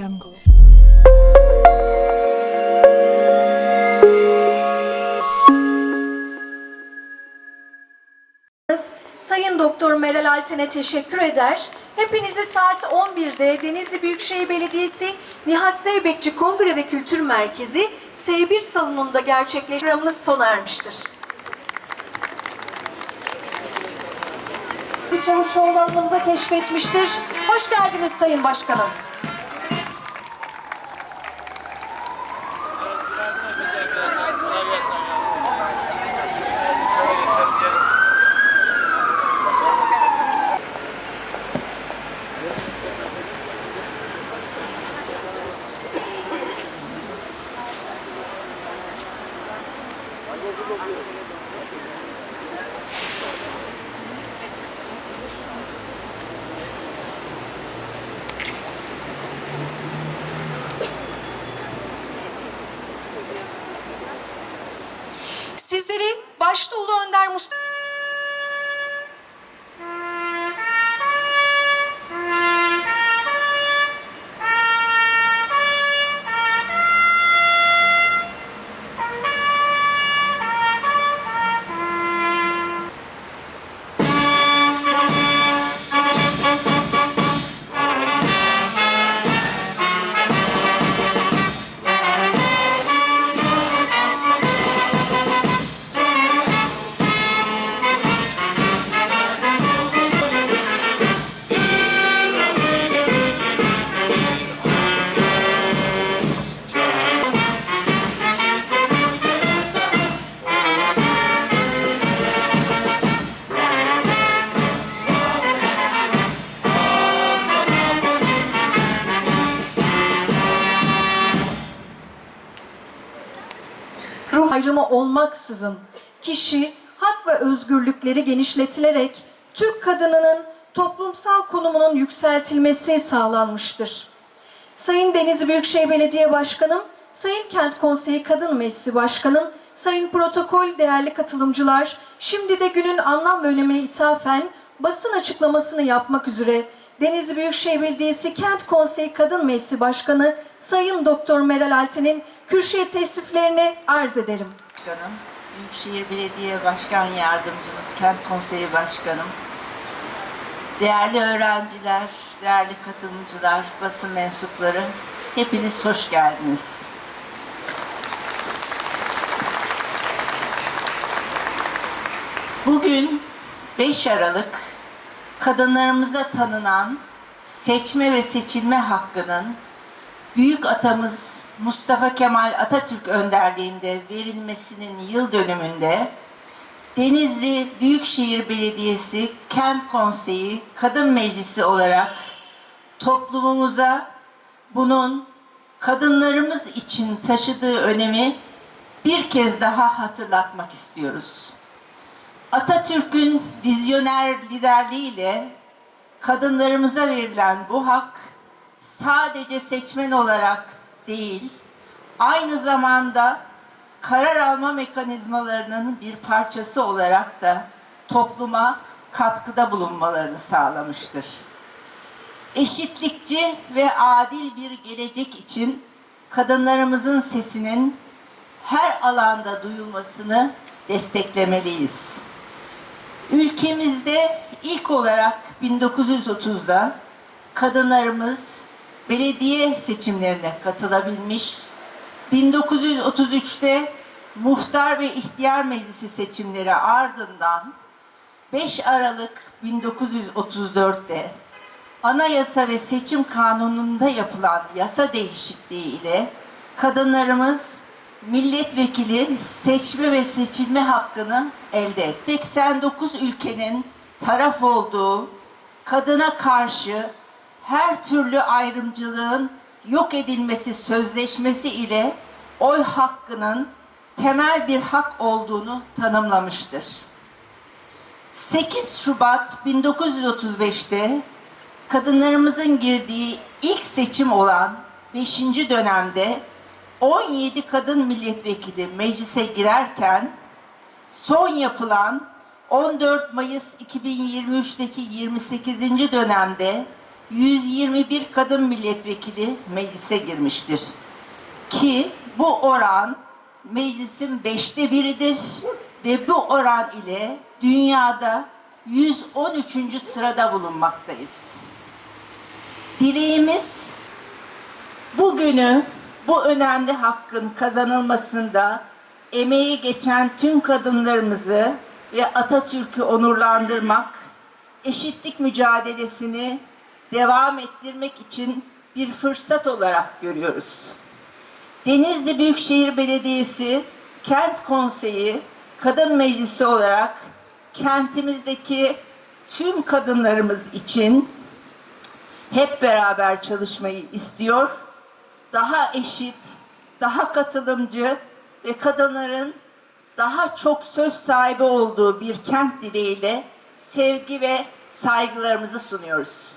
Jungle. Sayın Doktor Meral Alten'e teşekkür eder. Hepinizi saat 11'de Denizli Büyükşehir Belediyesi Nihat Zeybekçi Kongre ve Kültür Merkezi S1 salonunda gerçekleşen programımız sona ermiştir. Bir Çavuşoğlu alanımıza teşvik etmiştir. Hoş geldiniz Sayın Başkanım. Ayrımı olmaksızın kişi hak ve özgürlükleri genişletilerek Türk kadınının toplumsal konumunun yükseltilmesi sağlanmıştır. Sayın Denizli Büyükşehir Belediye Başkanım, Sayın Kent Konseyi Kadın Meclisi Başkanım, Sayın Protokol değerli katılımcılar, şimdi de günün anlam ve önemine ithafen basın açıklamasını yapmak üzere Denizli Büyükşehir Belediyesi Kent Konseyi Kadın Meclisi Başkanı Sayın Doktor Meral Alten'in kürsüye teşriflerini arz ederim. Başkanım, Büyükşehir Belediye Başkan Yardımcımız, Kent Konseyi Başkanım, değerli öğrenciler, değerli katılımcılar, basın mensupları, hepiniz hoş geldiniz. Bugün 5 Aralık kadınlarımıza tanınan seçme ve seçilme hakkının büyük atamız Mustafa Kemal Atatürk önderliğinde verilmesinin yıl dönümünde Denizli Büyükşehir Belediyesi Kent Konseyi Kadın Meclisi olarak toplumumuza bunun kadınlarımız için taşıdığı önemi bir kez daha hatırlatmak istiyoruz. Atatürk'ün vizyoner liderliğiyle kadınlarımıza verilen bu hak sadece seçmen olarak değil, aynı zamanda karar alma mekanizmalarının bir parçası olarak da topluma katkıda bulunmalarını sağlamıştır. Eşitlikçi ve adil bir gelecek için kadınlarımızın sesinin her alanda duyulmasını desteklemeliyiz. Ülkemizde ilk olarak 1930'da kadınlarımız belediye seçimlerine katılabilmiş, 1933'te muhtar ve ihtiyar meclisi seçimleri ardından 5 Aralık 1934'te Anayasa ve Seçim Kanunu'nda yapılan yasa değişikliği ile kadınlarımız milletvekili seçme ve seçilme hakkını elde etti. 89 ülkenin taraf olduğu kadına karşı her türlü ayrımcılığın yok edilmesi sözleşmesi ile oy hakkının temel bir hak olduğunu tanımlamıştır. 8 Şubat 1935'te kadınlarımızın girdiği ilk seçim olan 5. dönemde 17 kadın milletvekili meclise girerken son yapılan 14 Mayıs 2023'teki 28. dönemde 121 kadın milletvekili meclise girmiştir. Ki bu oran meclisin beşte biridir ve bu oran ile dünyada 113. sırada bulunmaktayız. Dileğimiz bugünü bu önemli hakkın kazanılmasında emeği geçen tüm kadınlarımızı ve Atatürk'ü onurlandırmak, eşitlik mücadelesini devam ettirmek için bir fırsat olarak görüyoruz. Denizli Büyükşehir Belediyesi Kent Konseyi Kadın Meclisi olarak kentimizdeki tüm kadınlarımız için hep beraber çalışmayı istiyor. Daha eşit, daha katılımcı ve kadınların daha çok söz sahibi olduğu bir kent dileğiyle sevgi ve saygılarımızı sunuyoruz.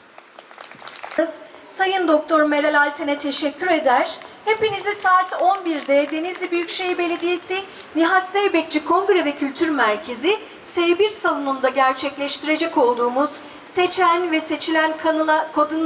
Sayın Doktor Meral Alten'e teşekkür eder. Hepinizi saat 11'de Denizli Büyükşehir Belediyesi Nihat Zeybekçi Kongre ve Kültür Merkezi S1 salonunda gerçekleştirecek olduğumuz seçen ve seçilen kanıla, kadınlar